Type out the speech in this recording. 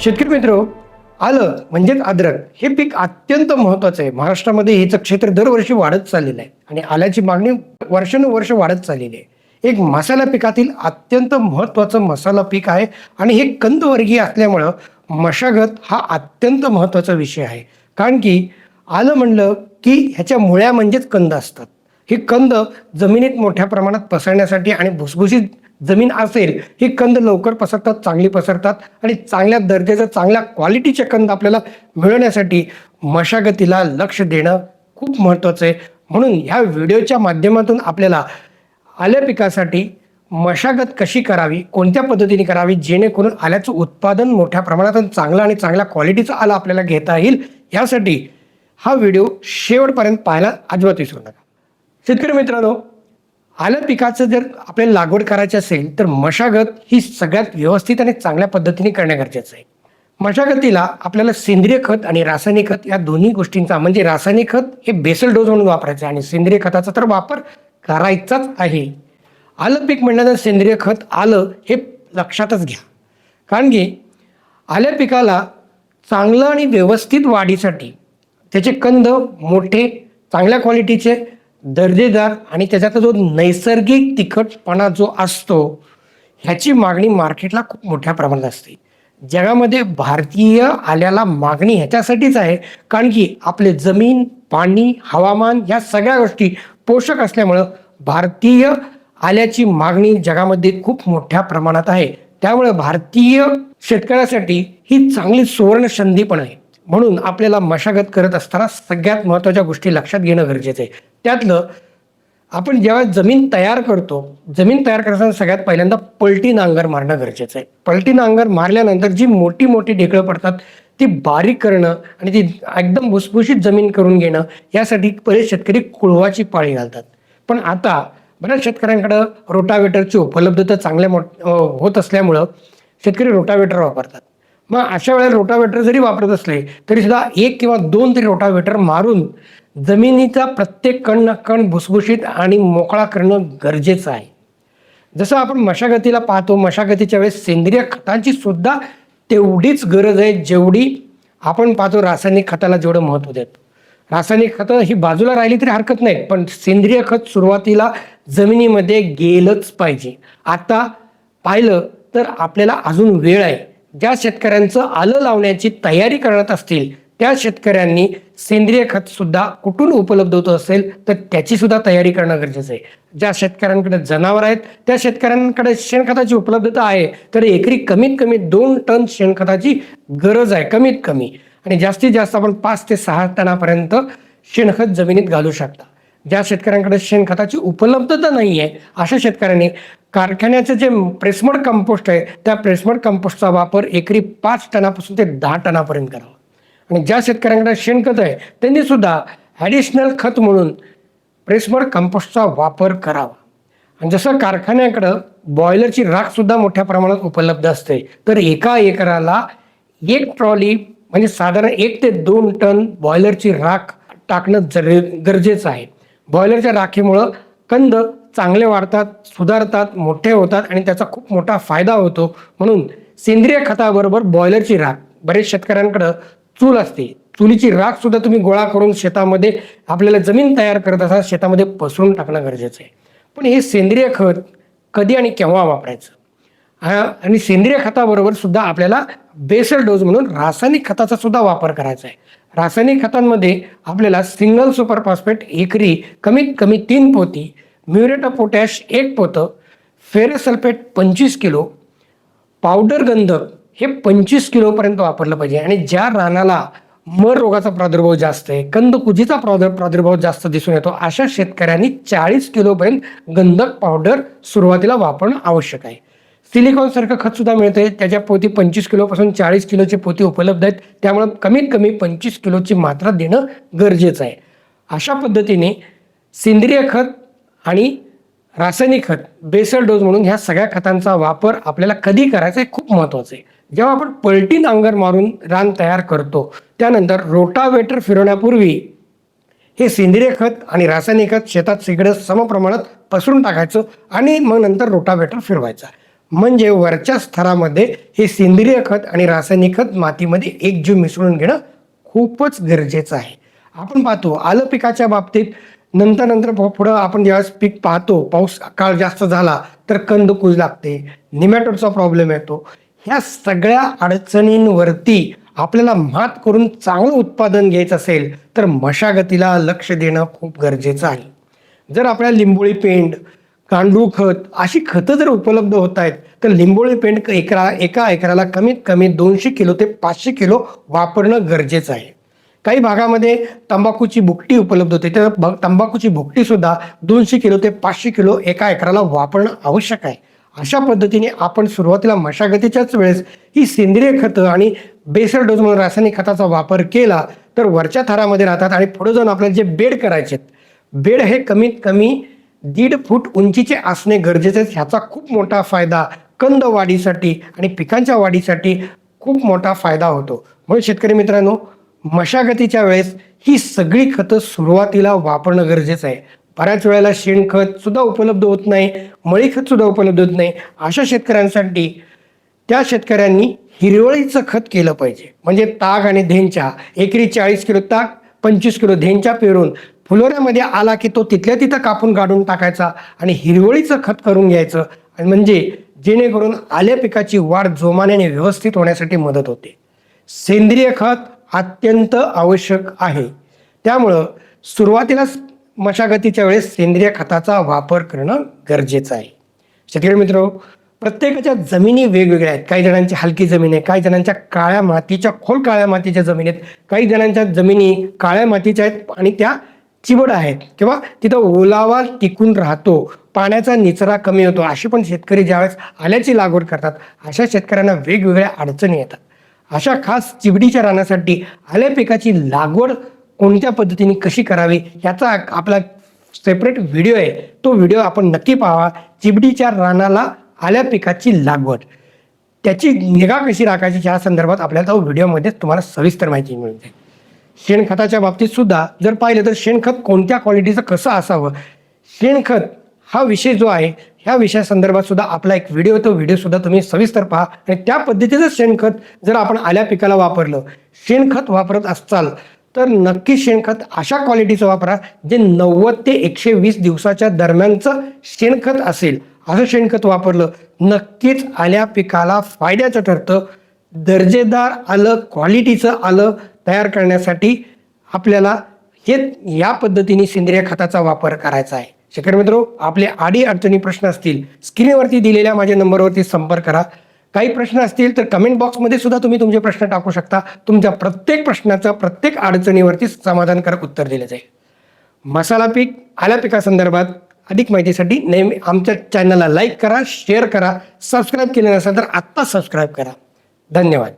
शेतकरी मित्र आलं म्हणजेच अद्रक हे पीक अत्यंत महत्वाचं आहे. महाराष्ट्रामध्ये हेचं क्षेत्र दरवर्षी वाढत चाललेलं आहे आणि आल्याची मागणी वर्षानुवर्ष वाढत चाललेली आहे. एक मसाला पिकातील अत्यंत महत्वाचं मसाला पीक आहे आणि हे कंदवर्गीय असल्यामुळं मशागत हा अत्यंत महत्त्वाचा विषय आहे. कारण की आलं म्हणलं की ह्याच्या मुळ्या म्हणजेच कंद असतात. हे कंद जमिनीत मोठ्या प्रमाणात पसरण्यासाठी आणि भुसभुशीत जमीन असेल ही कंद लवकर पसरतात चांगली पसरतात आणि चांगल्या दर्जाचं चांगल्या क्वालिटीचे कंद आपल्याला मिळवण्यासाठी मशागतीला लक्ष देणं खूप महत्त्वाचं आहे. म्हणून ह्या व्हिडिओच्या माध्यमातून आपल्याला आल्या पिकासाठी मशागत कशी करावी कोणत्या पद्धतीने करावी जेणेकरून आल्याचं उत्पादन मोठ्या प्रमाणात चांगलं आणि चांगल्या क्वालिटीचं आलं आपल्याला घेता येईल यासाठी हा व्हिडिओ शेवटपर्यंत पाहायला अजिबात विसरू नका. शेतकरी मित्रांनो आलं पिकाचं जर आपल्याला लागवड करायची असेल तर मशागत ही सगळ्यात व्यवस्थित आणि चांगल्या पद्धतीने करणं गरजेचं आहे. मशागतीला आपल्याला सेंद्रिय खत आणि रासायनिक खत या दोन्ही गोष्टींचा म्हणजे रासायनिक खत हे बेसल डोस म्हणून वापरायचं आहे आणि सेंद्रिय खताचा तर वापर करायचाच आहे. आलं पीक म्हणल्यानंतर सेंद्रिय खत आलं हे लक्षातच घ्या. कारण की आल्या पिकाला चांगलं आणि व्यवस्थित वाढीसाठी त्याचे कंद मोठे चांगल्या क्वालिटीचे दर्जेदार आणि त्याच्यातला जो नैसर्गिक तिखटपणा जो असतो ह्याची मागणी मार्केटला खूप मोठ्या प्रमाणात असते. जगामध्ये भारतीय आल्याला मागणी ह्याच्यासाठीच आहे कारण की आपले जमीन पाणी हवामान या सगळ्या गोष्टी पोषक असल्यामुळं भारतीय आल्याची मागणी जगामध्ये खूप मोठ्या प्रमाणात आहे. त्यामुळे भारतीय शेतकऱ्यासाठी ही चांगली सुवर्ण संधी पण आहे. म्हणून आपल्याला मशागत करत असताना सगळ्यात महत्त्वाच्या गोष्टी लक्षात घेणं गरजेचं आहे. त्यातलं आपण जेव्हा जमीन तयार करतो जमीन तयार करताना सगळ्यात पहिल्यांदा पलटी नांगर मारणं गरजेचं आहे. पलटी नांगर मारल्यानंतर जी मोठी मोठी ढेकळं पडतात ती बारीक करणं आणि ती एकदम भुसभुशीत जमीन करून घेणं यासाठी बरेच शेतकरी कुळवाची पाळी घालतात. पण आता बऱ्याच शेतकऱ्यांकडं रोटावेटरची उपलब्धता चांगल्या मोठ होत असल्यामुळं शेतकरी रोटावेटर वापरतात. मग अशा वेळेला रोटावेटर जरी वापरत असले तरी सुद्धा एक किंवा दोन तरी रोटावेटर मारून जमिनीचा प्रत्येक कण ना कण भुसभुशीत आणि मोकळा करणं गरजेचं आहे. जसं आपण मशागतीला पाहतो मशागतीच्या वेळेस सेंद्रिय खतांची सुद्धा तेवढीच गरज आहे जेवढी आपण पाहतो रासायनिक खताला जेवढं महत्त्व देतो. रासायनिक खतं ही बाजूला राहिली तरी हरकत नाही पण सेंद्रिय खत सुरुवातीला जमिनीमध्ये गेलंच पाहिजे. आता पाहिलं तर आपल्याला अजून वेळ आहे. ज्या शेतकऱ्यांचं आलं लावण्याची तयारी करत असतील त्या शेतकऱ्यांनी सेंद्रिय खत सुद्धा कुठून उपलब्ध होत असेल तर त्याची सुद्धा तयारी करणं गरजेचं आहे. ज्या शेतकऱ्यांकडे जनावर आहेत त्या शेतकऱ्यांकडे शेणखताची उपलब्धता आहे तर एकरी कमीत कमी दोन टन शेणखताची गरज आहे कमीत कमी. आणि जास्तीत जास्त आपण पाच ते सहा टनापर्यंत शेणखत जमिनीत घालू शकता. ज्या शेतकऱ्यांकडे शेणखताची उपलब्धता नाही आहे अशा शेतकऱ्यांनी कारखान्याचं जे प्रेसमड कंपोस्ट आहे त्या प्रेसमड कंपोस्टचा वापर एकरी पाच टनापासून ते दहा टनापर्यंत करावा. आणि ज्या शेतकऱ्यांकडे शेणखत आहे त्यांनी सुद्धा ॲडिशनल खत म्हणून प्रेसमर कंपोस्टचा वापर करावा. आणि जसं कारखान्याकडं बॉयलरची राखसुद्धा मोठ्या प्रमाणात उपलब्ध असते तर एका एकराला एक ट्रॉली म्हणजे साधारण एक ते दोन टन बॉयलरची राख टाकणं जर गरजेचं आहे. बॉयलरच्या राखीमुळं कंद चांगले वाढतात सुधारतात मोठे होतात आणि त्याचा खूप मोठा फायदा होतो. म्हणून सेंद्रिय खताबरोबर बॉयलरची राख बरेच शेतकऱ्यांकडं चूल असते. चुलीची राख सुद्धा तुम्ही गोळा करून शेतामध्ये आपल्याला जमीन तयार करत असाल शेतामध्ये पसरून टाकणं गरजेचं आहे. पण हे सेंद्रिय खत कधी आणि केव्हा वापरायचं? आणि सेंद्रिय खताबरोबर सुद्धा आपल्याला बेसल डोज म्हणून रासायनिक खताचा सुद्धा वापर करायचा आहे. रासायनिक खतांमध्ये आपल्याला सिंगल सुपर फॉस्फेट एकरी कमीत कमी तीन पोती म्युरेट ऑफ पोटॅश एक पोतं फेरसल्फेट पंचवीस किलो पावडर गंधक हे पंचवीस किलोपर्यंत वापरलं पाहिजे. आणि ज्या रानाला मर रोगाचा प्रादुर्भाव जास्त आहे कंदकुजीचा प्रादुर प्रादुर्भाव जास्त दिसून येतो अशा शेतकऱ्यांनी चाळीस किलोपर्यंत गंधक पावडर सुरुवातीला वापरणं आवश्यक आहे. सिलिकॉनसारखं खतसुद्धा मिळतं आहे त्याच्या पोती पंचवीस किलोपासून चाळीस किलोची पोती उपलब्ध आहेत. त्यामुळं कमीत कमी पंचवीस किलोची मात्रा देणं गरजेचं आहे. अशा पद्धतीने सेंद्रिय खत आणि रासायनिक खत बेसल डोस म्हणून ह्या सगळ्या खतांचा वापर आपल्याला कधी करायचा आहे खूप महत्त्वाचं आहे. जेव्हा आपण पलटी नांगर मारून रान तयार करतो त्यानंतर रोटावेटर फिरवण्यापूर्वी हे सेंद्रिय खत आणि रासायनिक खत शेतात सगळं समप्रमाणात पसरून टाकायचं आणि मग नंतर रोटावेटर फिरवायचा. म्हणजे वरच्या स्तरामध्ये हे सेंद्रिय खत आणि रासायनिक खत मातीमध्ये एकजीव मिसळून घेणं खूपच गरजेचं आहे. आपण पाहतो आलं पिकाच्या बाबतीत नंतर नंतर पुढं आपण ज्यावेळेस पीक पाहतो पाऊस काळ जास्त झाला तर कंद कुज लागते निमॅटोडचा प्रॉब्लेम येतो. ह्या सगळ्या अडचणींवरती आपल्याला मात करून चांगलं उत्पादन घ्यायचं असेल तर मशागतीला लक्ष देणं खूप गरजेचं आहे. जर आपल्या लिंबोळी पेंड गांडूळ खत अशी खतं जर उपलब्ध होत आहेत तर लिंबोळी पेंड एकरा एका एकराला कमीत कमी दोनशे किलो ते पाचशे किलो वापरणं गरजेचं आहे. काही भागामध्ये तंबाखूची भुकटी उपलब्ध होते तर ब- तंबाखूची भुकटीसुद्धा दोनशे किलो ते पाचशे किलो एका एकराला वापरणं आवश्यक आहे. अशा पद्धतीने आपण सुरुवातीला मशागतीच्याच वेळेस ही सेंद्रिय खतं आणि बेसर डोस म्हणून रासायनिक खताचा वापर केला तर वरच्या थरामध्ये राहतात आणि पुढे जाऊन आपल्याला जे बेड करायचे बेड हे कमीत कमी दीड फूट उंचीचे असणे गरजेचे ह्याचा खूप मोठा फायदा कंद वाढीसाठी आणि पिकांच्या वाढीसाठी खूप मोठा फायदा होतो. म्हणून शेतकरी मित्रांनो मशागतीच्या वेळेस ही सगळी खतं सुरुवातीला वापरणं गरजेचं आहे. बऱ्याच वेळेला शेणखतसुद्धा उपलब्ध होत नाही मळीखत सुद्धा उपलब्ध होत नाही. अशा शेतकऱ्यांसाठी त्या शेतकऱ्यांनी हिरवळीचं खत केलं पाहिजे. म्हणजे ताग आणि धेंच्या एकरी चाळीस किलो ताग पंचवीस किलो धेंच्या पेरून फुलोऱ्यामध्ये आला की तो तिथल्या तिथं कापून काढून टाकायचा आणि हिरवळीचं खत करून घ्यायचं. आणि म्हणजे जेणेकरून आल्या पिकाची वाढ जोमाने व्यवस्थित होण्यासाठी मदत होते. सेंद्रिय खत अत्यंत आवश्यक आहे. त्यामुळं सुरुवातीलाच मशागतीच्या वेळेस सेंद्रिय खताचा वापर करणं गरजेचं आहे. शेतकरी मित्र प्रत्येकाच्या जमिनी वेगवेगळ्या आहेत. काही जणांची हलकी जमीन आहे काही जणांच्या काळ्या मातीच्या खोल काळ्या मातीच्या जमिनी आहेत. काही जणांच्या जमिनी काळ्या मातीच्या आहेत आणि त्या चिबड आहेत. किंवा तिथं ओलावा टिकून राहतो पाण्याचा निचरा कमी होतो. अशी पण शेतकरी ज्यावेळेस आल्याची लागवड करतात अशा शेतकऱ्यांना वेगवेगळ्या अडचणी येतात. अशा खास चिबडीच्या रानासाठी आल्या पिकाची लागवड कोणत्या पद्धतीने कशी करावी याचा आपला सेपरेट व्हिडिओ आहे. तो व्हिडिओ आपण नक्की पाहावा चिबडीच्या रानाला आल्या पिकाची लागवड. त्याची निगा कशी राखायची ह्या संदर्भात आपल्याला तो व्हिडिओमध्ये तुम्हाला सविस्तर माहिती मिळते शेणखताच्या बाबतीत सुद्धा जर पाहिलं तर शेणखत कोणत्या क्वालिटीचं कसं असावं? शेणखत हा विषय जो आहे ह्या विषयासंदर्भात सुद्धा आपला एक व्हिडिओ तो व्हिडिओ सुद्धा तुम्ही सविस्तर पहा. आणि त्या पद्धतीचं शेणखत जर आपण आल्या पिकाला वापरलं शेणखत वापरत असाल तर नक्की शेणखत अशा क्वालिटीचं वापरा जे नव्वद ते एकशे वीस दिवसाच्या दरम्यानचं शेणखत असेल. असं शेणखत वापरलं नक्कीच आल्या पिकाला फायद्याचं ठरतं. दर्जेदार आलं क्वालिटीचं आलं तयार करण्यासाठी आपल्याला हे या पद्धतीने सेंद्रिय खताचा वापर करायचा आहे. शेतकरी मित्रो आपले आडी अडचणी प्रश्न असतील स्क्रीनवरती दिलेल्या माझ्या नंबरवरती संपर्क करा. काही प्रश्न असतील तर कमेंट बॉक्समध्ये सुद्धा तुम्ही तुमचे प्रश्न टाकू शकता. तुमच्या प्रत्येक प्रश्नाचं प्रत्येक अडचणीवरती समाधानकारक उत्तर दिलं जाईल. मसाला पीक आल्या पिकासंदर्भात अधिक माहितीसाठी नेहमी आमच्या चॅनलला लाईक करा शेअर करा सबस्क्राईब केले नसेल तर आत्ता सबस्क्राईब करा. धन्यवाद.